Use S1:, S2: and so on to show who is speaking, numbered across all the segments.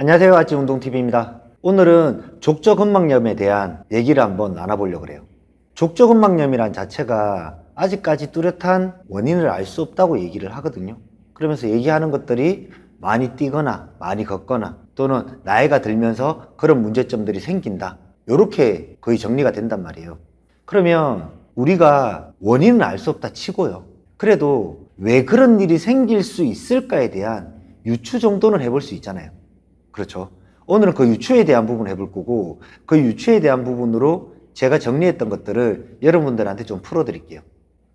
S1: 안녕하세요. 아찌운동TV입니다. 오늘은 족저근막염에 대한 얘기를 한번 나눠보려고 그래요. 족저근막염이란 자체가 아직까지 뚜렷한 원인을 알 수 없다고 얘기를 하거든요. 그러면서 얘기하는 것들이 많이 뛰거나 많이 걷거나 또는 나이가 들면서 그런 문제점들이 생긴다. 이렇게 거의 정리가 된단 말이에요. 그러면 우리가 원인은 알 수 없다 치고요. 그래도 왜 그런 일이 생길 수 있을까에 대한 유추 정도는 해볼 수 있잖아요. 그렇죠. 오늘은 그 유추에 대한 부분을 해볼 거고 그 유추에 대한 부분으로 제가 정리했던 것들을 여러분들한테 좀 풀어드릴게요.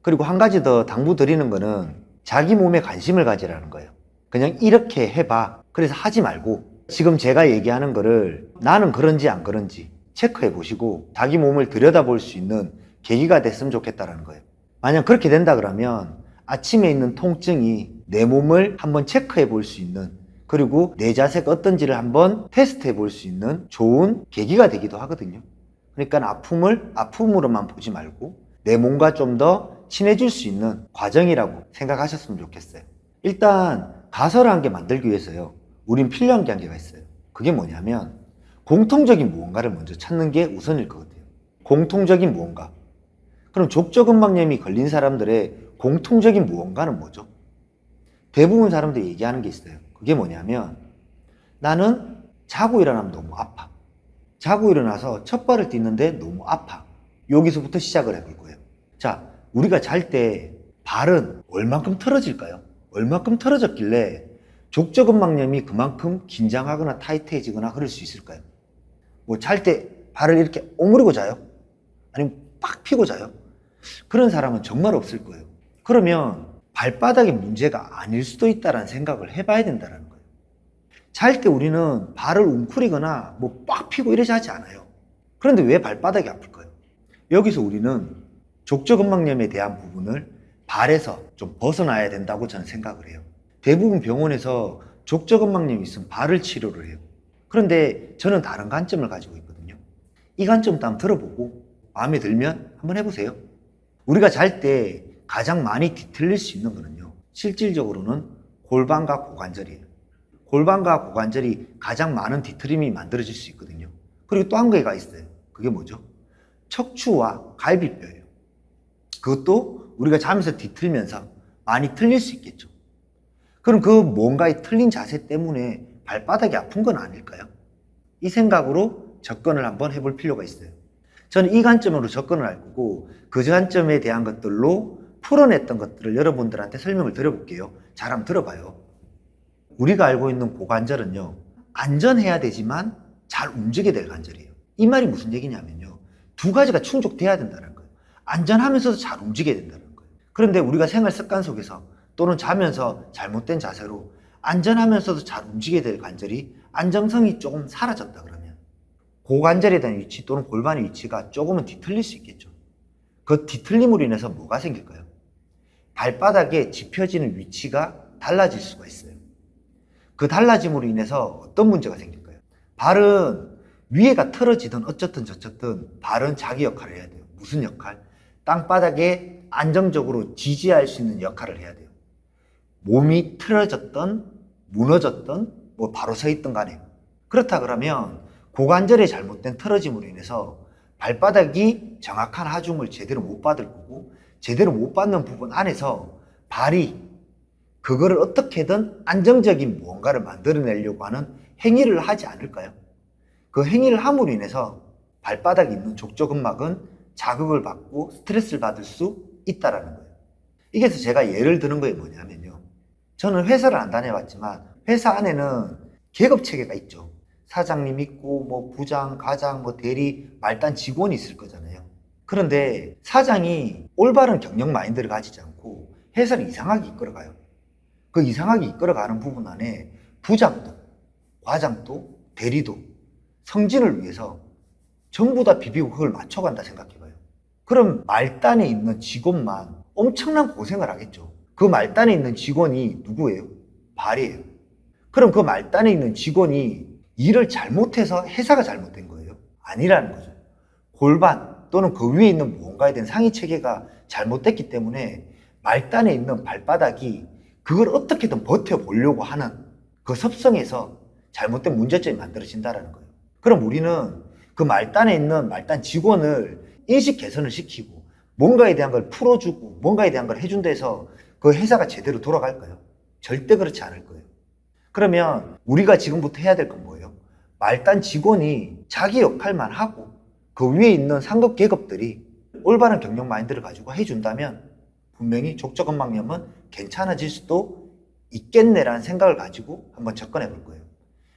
S1: 그리고 한 가지 더 당부드리는 거는 자기 몸에 관심을 가지라는 거예요. 그냥 이렇게 해봐. 그래서 하지 말고 지금 제가 얘기하는 거를 나는 그런지 안 그런지 체크해 보시고 자기 몸을 들여다볼 수 있는 계기가 됐으면 좋겠다라는 거예요. 만약 그렇게 된다 그러면 아침에 있는 통증이 내 몸을 한번 체크해 볼 수 있는 그리고 내 자세가 어떤지를 한번 테스트해 볼 수 있는 좋은 계기가 되기도 하거든요. 그러니까 아픔을 아픔으로만 보지 말고 내 몸과 좀 더 친해질 수 있는 과정이라고 생각하셨으면 좋겠어요. 일단 가설한 게 만들기 위해서요. 우린 필요한 개가 있어요. 그게 뭐냐면 공통적인 무언가를 먼저 찾는 게 우선일 것 같아요. 공통적인 무언가. 그럼 족저근막염이 걸린 사람들의 공통적인 무언가는 뭐죠? 대부분 사람들이 얘기하는 게 있어요. 그게 뭐냐면 나는 자고 일어나면 너무 아파. 자고 일어나서 첫 발을 딛는데 너무 아파. 여기서부터 시작을 해볼 거예요. 자, 우리가 잘 때 발은 얼만큼 틀어질까요? 얼만큼 틀어졌길래 족저근막염이 그만큼 긴장하거나 타이트해지거나 그럴 수 있을까요? 뭐 잘 때 발을 이렇게 오므리고 자요? 아니면 빡 피고 자요? 그런 사람은 정말 없을 거예요. 그러면 발바닥에 문제가 아닐 수도 있다는 생각을 해봐야 된다는 거예요. 잘 때 우리는 발을 웅크리거나 뭐 빡 피고 이러지 하지 않아요. 그런데 왜 발바닥이 아플까요? 여기서 우리는 족저근막염에 대한 부분을 발에서 좀 벗어나야 된다고 저는 생각을 해요. 대부분 병원에서 족저근막염이 있으면 발을 치료를 해요. 그런데 저는 다른 관점을 가지고 있거든요. 이 관점도 한번 들어보고 마음에 들면 한번 해보세요. 우리가 잘 때 가장 많이 뒤틀릴 수 있는 거는요. 실질적으로는 골반과 고관절이에요. 골반과 고관절이 가장 많은 뒤틀림이 만들어질 수 있거든요. 그리고 또 한 개가 있어요. 그게 뭐죠? 척추와 갈비뼈예요. 그것도 우리가 자면서 뒤틀면서 많이 틀릴 수 있겠죠. 그럼 그 뭔가의 틀린 자세 때문에 발바닥이 아픈 건 아닐까요? 이 생각으로 접근을 한번 해볼 필요가 있어요. 저는 이 관점으로 접근을 할 거고 그 관점에 대한 것들로 풀어냈던 것들을 여러분들한테 설명을 드려볼게요. 잘 한번 들어봐요. 우리가 알고 있는 고관절은요, 안전해야 되지만 잘 움직여야 될 관절이에요. 이 말이 무슨 얘기냐면요, 두 가지가 충족돼야 된다는 거예요. 안전하면서도 잘 움직여야 된다는 거예요. 그런데 우리가 생활 습관 속에서 또는 자면서 잘못된 자세로 안전하면서도 잘 움직여야 될 관절이 안정성이 조금 사라졌다 그러면 고관절에 대한 위치 또는 골반의 위치가 조금은 뒤틀릴 수 있겠죠. 그 뒤틀림으로 인해서 뭐가 생길까요? 발바닥에 짚혀지는 위치가 달라질 수가 있어요. 그 달라짐으로 인해서 어떤 문제가 생길까요? 발은 위에가 틀어지든 어쨌든 저쨌든 발은 자기 역할을 해야 돼요. 무슨 역할? 땅바닥에 안정적으로 지지할 수 있는 역할을 해야 돼요. 몸이 틀어졌던 무너졌던 뭐 바로 서 있던 간에 그렇다 그러면 고관절의 잘못된 틀어짐으로 인해서 발바닥이 정확한 하중을 제대로 못 받을 거고 제대로 못 받는 부분 안에서 발이 그거를 어떻게든 안정적인 무언가를 만들어내려고 하는 행위를 하지 않을까요? 그 행위를 함으로 인해서 발바닥에 있는 족저근막은 자극을 받고 스트레스를 받을 수 있다라는 거예요. 이게서 제가 예를 드는 거에 뭐냐면요. 저는 회사를 안 다녀봤지만 회사 안에는 계급 체계가 있죠. 사장님 있고 뭐 부장, 과장, 뭐 대리, 말단 직원이 있을 거잖아요. 그런데 사장이 올바른 경영 마인드를 가지지 않고 회사를 이상하게 이끌어가요. 그 이상하게 이끌어가는 부분 안에 부장도, 과장도, 대리도 성진을 위해서 전부 다 비비고 그걸 맞춰간다 생각해봐요. 그럼 말단에 있는 직원만 엄청난 고생을 하겠죠. 그 말단에 있는 직원이 누구예요? 발이에요. 그럼 그 말단에 있는 직원이 일을 잘못해서 회사가 잘못된 거예요? 아니라는 거죠. 골반 또는 그 위에 있는 무언가에 대한 상위 체계가 잘못됐기 때문에 말단에 있는 발바닥이 그걸 어떻게든 버텨보려고 하는 그 섭성에서 잘못된 문제점이 만들어진다라는 거예요. 그럼 우리는 그 말단에 있는 말단 직원을 인식 개선을 시키고 뭔가에 대한 걸 풀어주고 뭔가에 대한 걸 해준다 해서 그 회사가 제대로 돌아갈까요? 절대 그렇지 않을 거예요. 그러면 우리가 지금부터 해야 될 건 뭐예요? 말단 직원이 자기 역할만 하고 그 위에 있는 상급 계급들이 올바른 경영 마인드를 가지고 해준다면 분명히 족저근막염은 괜찮아질 수도 있겠네라는 생각을 가지고 한번 접근해 볼 거예요.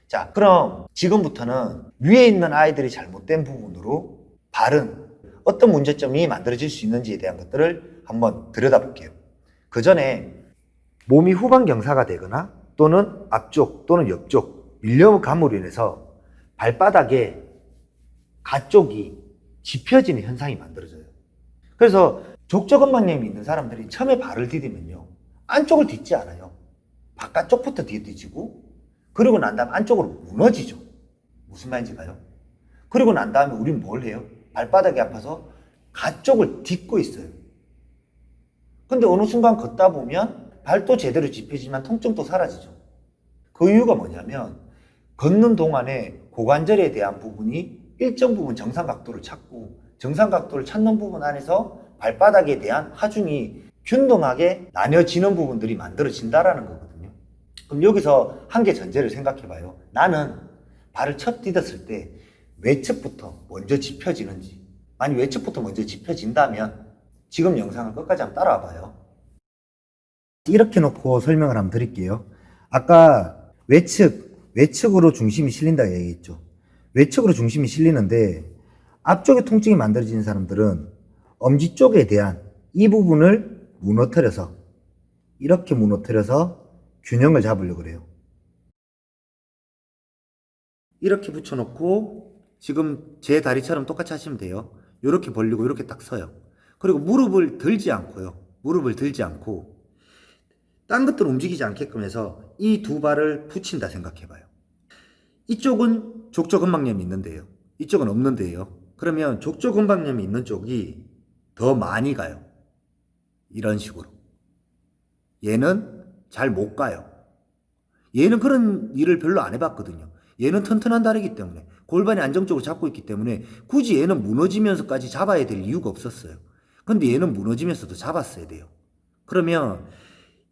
S1: 자, 그럼 지금부터는 위에 있는 아이들이 잘못된 부분으로 바른 어떤 문제점이 만들어질 수 있는지에 대한 것들을 한번 들여다볼게요. 그 전에 몸이 후방 경사가 되거나 또는 앞쪽 또는 옆쪽 밀려감으로 인해서 발바닥에 가쪽이 짚혀지는 현상이 만들어져요. 그래서 족저근막염이 있는 사람들이 처음에 발을 디디면요. 안쪽을 딛지 않아요. 바깥쪽부터 디디지고 그리고 난 다음에 안쪽으로 무너지죠. 무슨 말인지 가요? 그리고 난 다음에 우린 뭘 해요? 발바닥이 아파서 가쪽을 딛고 있어요. 근데 어느 순간 걷다 보면 발도 제대로 짚히지만 통증도 사라지죠. 그 이유가 뭐냐면 걷는 동안에 고관절에 대한 부분이 일정 부분 정상 각도를 찾고 정상 각도를 찾는 부분 안에서 발바닥에 대한 하중이 균등하게 나뉘어지는 부분들이 만들어진다라는 거거든요. 그럼 여기서 한 개 전제를 생각해 봐요. 나는 발을 첫 디뎠을 때 외측부터 먼저 짚혀지는지 만약 외측부터 먼저 짚혀진다면 지금 영상을 끝까지 한번 따라와 봐요. 이렇게 놓고 설명을 한번 드릴게요. 아까 외측, 외측으로 중심이 실린다고 얘기했죠. 외측으로 중심이 실리는데 앞쪽에 통증이 만들어지는 사람들은 엄지 쪽에 대한 이 부분을 무너뜨려서 이렇게 무너뜨려서 균형을 잡으려고 그래요. 이렇게 붙여놓고 지금 제 다리처럼 똑같이 하시면 돼요. 이렇게 벌리고 이렇게 딱 서요. 그리고 무릎을 들지 않고요. 무릎을 들지 않고 딴 것들 움직이지 않게끔 해서 이 두 발을 붙인다 생각해 봐요. 이쪽은 족저근막염이 있는데요. 이쪽은 없는데요. 그러면 족저근막염이 있는 쪽이 더 많이 가요. 이런 식으로. 얘는 잘 못 가요. 얘는 그런 일을 별로 안 해봤거든요. 얘는 튼튼한 다리이기 때문에 골반이 안정적으로 잡고 있기 때문에 굳이 얘는 무너지면서까지 잡아야 될 이유가 없었어요. 근데 얘는 무너지면서도 잡았어야 돼요. 그러면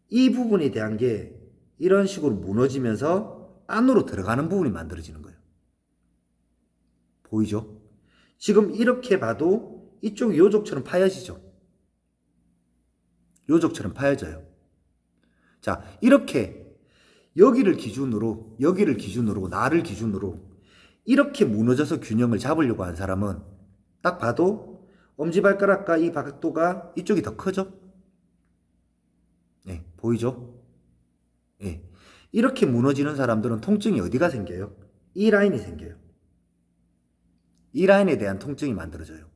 S1: 이 부분에 대한 게 이런 식으로 무너지면서 안으로 들어가는 부분이 만들어지는 거예요. 보이죠? 지금 이렇게 봐도 이쪽이 요족처럼 파여지죠? 요족처럼 파여져요. 자, 이렇게 여기를 기준으로, 여기를 기준으로, 나를 기준으로 이렇게 무너져서 균형을 잡으려고 한 사람은 딱 봐도 엄지발가락과 이 각도가 이쪽이 더 크죠? 네, 보이죠? 네. 이렇게 무너지는 사람들은 통증이 어디가 생겨요? 이 라인이 생겨요. 이 라인에 대한 통증이 만들어져요.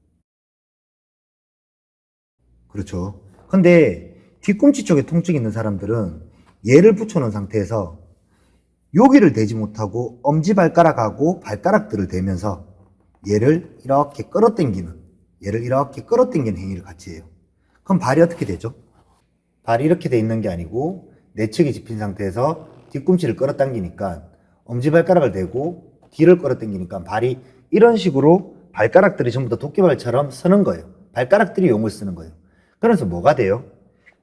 S1: 그렇죠. 근데 뒤꿈치 쪽에 통증이 있는 사람들은 얘를 붙여놓은 상태에서 여기를 대지 못하고 엄지발가락하고 발가락들을 대면서 얘를 이렇게 끌어당기는 얘를 이렇게 끌어당기는 행위를 같이 해요. 그럼 발이 어떻게 되죠? 발이 이렇게 돼 있는 게 아니고 내측이 짚힌 상태에서 뒤꿈치를 끌어당기니까 엄지발가락을 대고 뒤를 끌어당기니까 발이 이런 식으로 발가락들이 전부 다 도끼발처럼 서는 거예요. 발가락들이 용을 쓰는 거예요. 그래서 뭐가 돼요?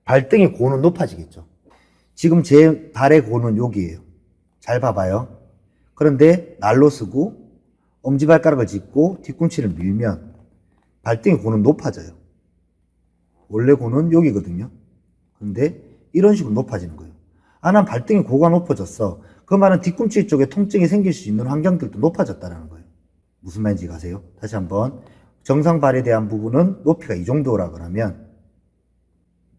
S1: 발등의 고는 높아지겠죠. 지금 제 발의 고는 여기에요. 잘 봐봐요. 그런데 날로 쓰고 엄지발가락을 짚고 뒤꿈치를 밀면 발등의 고는 높아져요. 원래 고는 여기거든요. 근데 이런 식으로 높아지는 거예요. 아, 난 발등의 고가 높아졌어. 그 말은 뒤꿈치 쪽에 통증이 생길 수 있는 환경들도 높아졌다는 거예요. 무슨 말인지 가세요? 다시 한번. 정상 발에 대한 부분은 높이가 이 정도라 그러면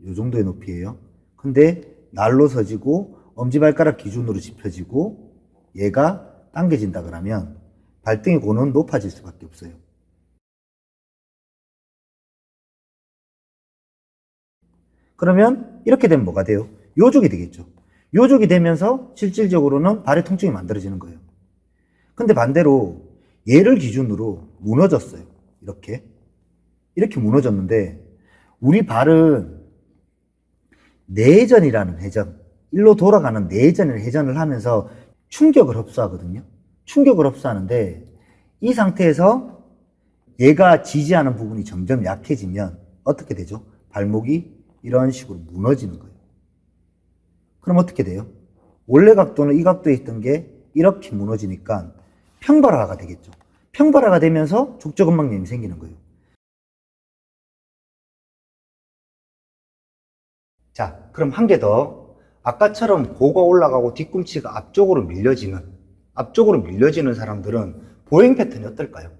S1: 이 정도의 높이에요. 근데 날로 서지고 엄지발가락 기준으로 짚혀지고 얘가 당겨진다 그러면 발등의 고는 높아질 수밖에 없어요. 그러면 이렇게 되면 뭐가 돼요? 요족이 되겠죠. 요족이 되면서 실질적으로는 발의 통증이 만들어지는 거예요. 근데 반대로 얘를 기준으로 무너졌어요. 이렇게. 이렇게 무너졌는데 우리 발은 내전이라는 회전, 일로 돌아가는 내전이라는 회전을 하면서
S2: 충격을 흡수하거든요. 충격을 흡수하는데 이 상태에서 얘가 지지하는 부분이 점점 약해지면 어떻게 되죠? 발목이 이런 식으로 무너지는 거예요. 그럼 어떻게 돼요? 원래 각도는 이 각도에 있던 게 이렇게 무너지니까 평발화가 되겠죠. 평발화가 되면서 족저근막염이 생기는 거예요. 자, 그럼 한 개 더. 아까처럼 고가 올라가고 뒤꿈치가 앞쪽으로 밀려지는, 앞쪽으로 밀려지는 사람들은 보행 패턴이 어떨까요?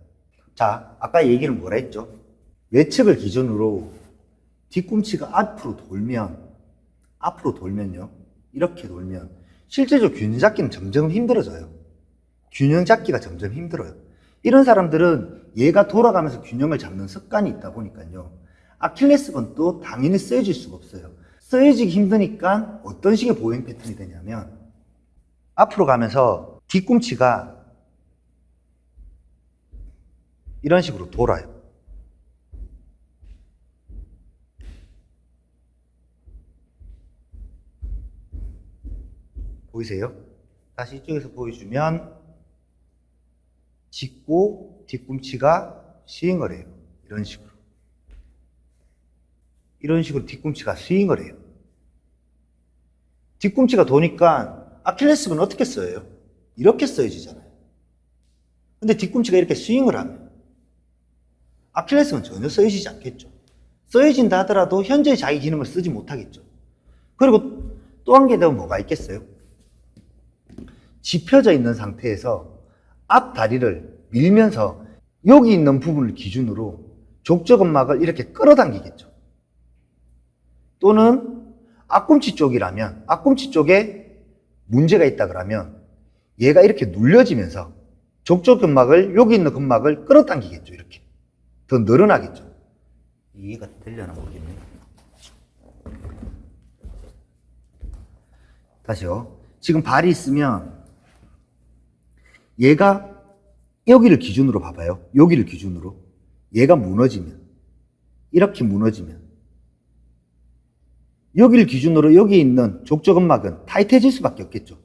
S2: 자, 아까 얘기를 뭐라 했죠? 외측을 기준으로 뒤꿈치가 앞으로 돌면, 앞으로 돌면요. 이렇게 돌면, 실제적으로 균형 잡기는 점점 힘들어져요. 균형 잡기가 점점 힘들어요. 이런 사람들은 얘가 돌아가면서 균형을 잡는 습관이 있다 보니까요. 아킬레스건도 당연히 쓰여질 수가 없어요. 쓰여지기 힘드니까 어떤 식의 보행 패턴이 되냐면 앞으로 가면서 뒤꿈치가 이런 식으로 돌아요. 보이세요? 다시 이쪽에서 보여주면 짚고 뒤꿈치가 스윙을 해요. 이런 식으로. 이런 식으로 뒤꿈치가 스윙을 해요. 뒤꿈치가 도니까 아킬레스건은 어떻게 써요? 이렇게 써야지잖아요. 근데 뒤꿈치가 이렇게 스윙을 하면 아킬레스건 전혀 써여지지 않겠죠. 써여진다 하더라도 현재 자기 기능을 쓰지 못하겠죠. 그리고 또 한 개 더 뭐가 있겠어요? 짚혀져 있는 상태에서 앞 다리를 밀면서 여기 있는 부분을 기준으로 족저근막을 이렇게 끌어당기겠죠. 또는 앞꿈치 쪽이라면 앞꿈치 쪽에 문제가 있다 그러면 얘가 이렇게 눌려지면서 족저근막을 여기 있는 근막을 끌어당기겠죠. 이렇게 더 늘어나겠죠. 이해가 되려나 모르겠네요. 다시요. 지금 발이 있으면 얘가 여기를 기준으로 봐봐요. 여기를 기준으로. 얘가 무너지면, 이렇게 무너지면, 여기를 기준으로 여기 있는 족저근막은 타이트해질 수밖에 없겠죠.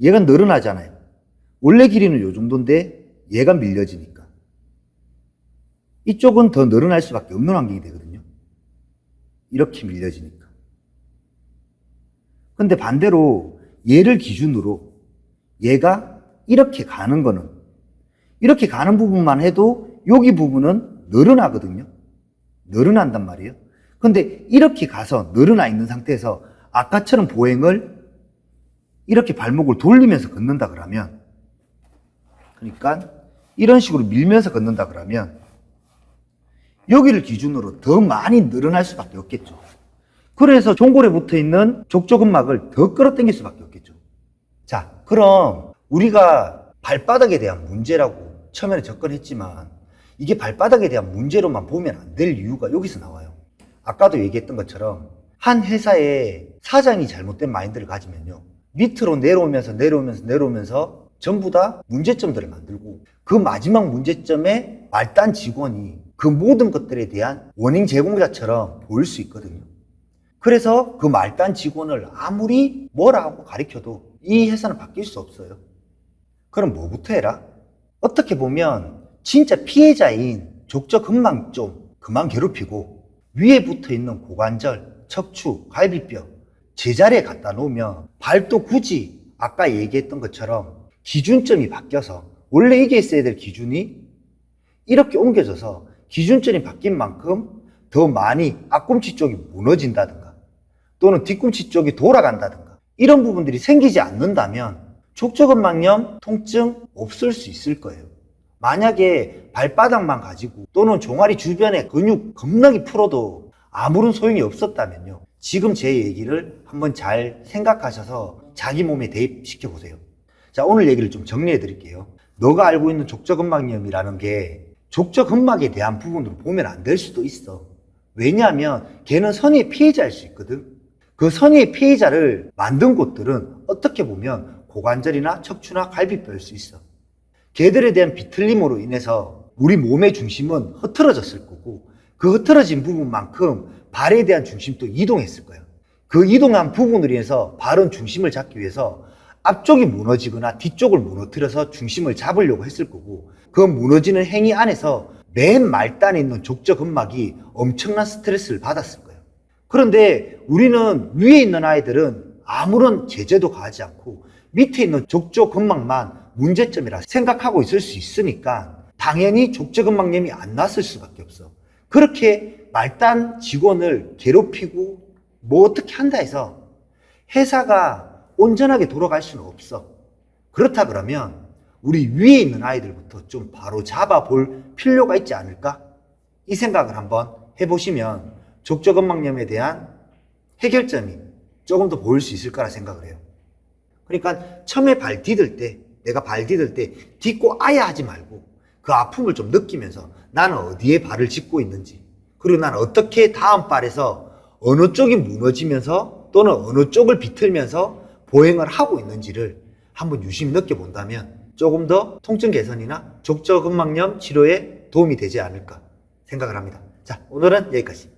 S2: 얘가 늘어나잖아요. 원래 길이는 요 정도인데 얘가 밀려지니까. 이쪽은 더 늘어날 수밖에 없는 환경이 되거든요. 이렇게 밀려지니까. 근데 반대로 얘를 기준으로 얘가 이렇게 가는 거는 이렇게 가는 부분만 해도 여기 부분은 늘어나거든요. 늘어난단 말이에요. 근데 이렇게 가서 늘어나 있는 상태에서 아까처럼 보행을 이렇게 발목을 돌리면서 걷는다 그러면 그러니까 이런 식으로 밀면서 걷는다 그러면 여기를 기준으로 더 많이 늘어날 수밖에 없겠죠. 그래서 종골에 붙어 있는 족저근막을 더 끌어당길 수밖에 없겠죠. 자, 그럼 우리가 발바닥에 대한 문제라고 처음에는 접근했지만 이게 발바닥에 대한 문제로만 보면 안 될 이유가 여기서 나와요. 아까도 얘기했던 것처럼 한 회사의 사장이 잘못된 마인드를 가지면요. 밑으로 내려오면서 내려오면서 내려오면서 전부 다 문제점들을 만들고 그 마지막 문제점에 말단 직원이 그 모든 것들에 대한 원인 제공자처럼 보일 수 있거든요. 그래서 그 말단 직원을 아무리 뭐라 하고 가르쳐도 이 회사는 바뀔 수 없어요. 그럼 뭐부터 해라? 어떻게 보면 진짜 피해자인 족저근막 좀 그만 괴롭히고 위에 붙어 있는 고관절, 척추, 갈비뼈 제자리에 갖다 놓으면 발도 굳이 아까 얘기했던 것처럼 기준점이 바뀌어서 원래 이게 있어야 될 기준이 이렇게 옮겨져서 기준점이 바뀐 만큼 더 많이 앞꿈치 쪽이 무너진다든가 또는 뒤꿈치 쪽이 돌아간다든가 이런 부분들이 생기지 않는다면 족저근막염 통증 없을 수 있을 거예요. 만약에 발바닥만 가지고 또는 종아리 주변에 근육 겁나게 풀어도 아무런 소용이 없었다면요. 지금 제 얘기를 한번 잘 생각하셔서 자기 몸에 대입시켜 보세요. 자, 오늘 얘기를 좀 정리해 드릴게요. 너가 알고 있는 족저근막염이라는 게 족저근막에 대한 부분으로 보면 안 될 수도 있어. 왜냐하면 걔는 선의의 피해자일 수 있거든. 그 선의의 피해자를 만든 곳들은 어떻게 보면 고관절이나 척추나 갈비뼈일 수 있어. 걔들에 대한 비틀림으로 인해서 우리 몸의 중심은 흐트러졌을 거고 그 흐트러진 부분만큼 발에 대한 중심도 이동했을 거야. 그 이동한 부분으로 인해서 발은 중심을 잡기 위해서 앞쪽이 무너지거나 뒤쪽을 무너뜨려서 중심을 잡으려고 했을 거고 그 무너지는 행위 안에서 맨 말단에 있는 족저 근막이 엄청난 스트레스를 거예요. 그런데 우리는 위에 있는 아이들은 아무런 제재도 가하지 않고 밑에 있는 족저 근막만 문제점이라 생각하고 있을 수 있으니까 당연히 족저 근막염이 안 났을 수밖에 없어. 그렇게 말단 직원을 괴롭히고 뭐 어떻게 한다 해서 회사가 온전하게 돌아갈 수는 없어. 그렇다 그러면 우리 위에 있는 아이들부터 좀 바로 잡아볼 필요가 있지 않을까? 이 생각을 한번 해보시면 족저근막염에 대한 해결점이 조금 더 보일 수 있을 거라 생각을 해요. 그러니까 처음에 발 디딜 때, 내가 발 디딜 때 딛고 아야 하지 말고 그 아픔을 좀 느끼면서 나는 어디에 발을 짚고 있는지 그리고 나는 어떻게 다음 발에서 어느 쪽이 무너지면서 또는 어느 쪽을 비틀면서 보행을 하고 있는지를 한번 유심히 느껴본다면 조금 더 통증 개선이나 족저근막염 치료에 도움이 되지 않을까 생각을 합니다. 자, 오늘은 여기까지.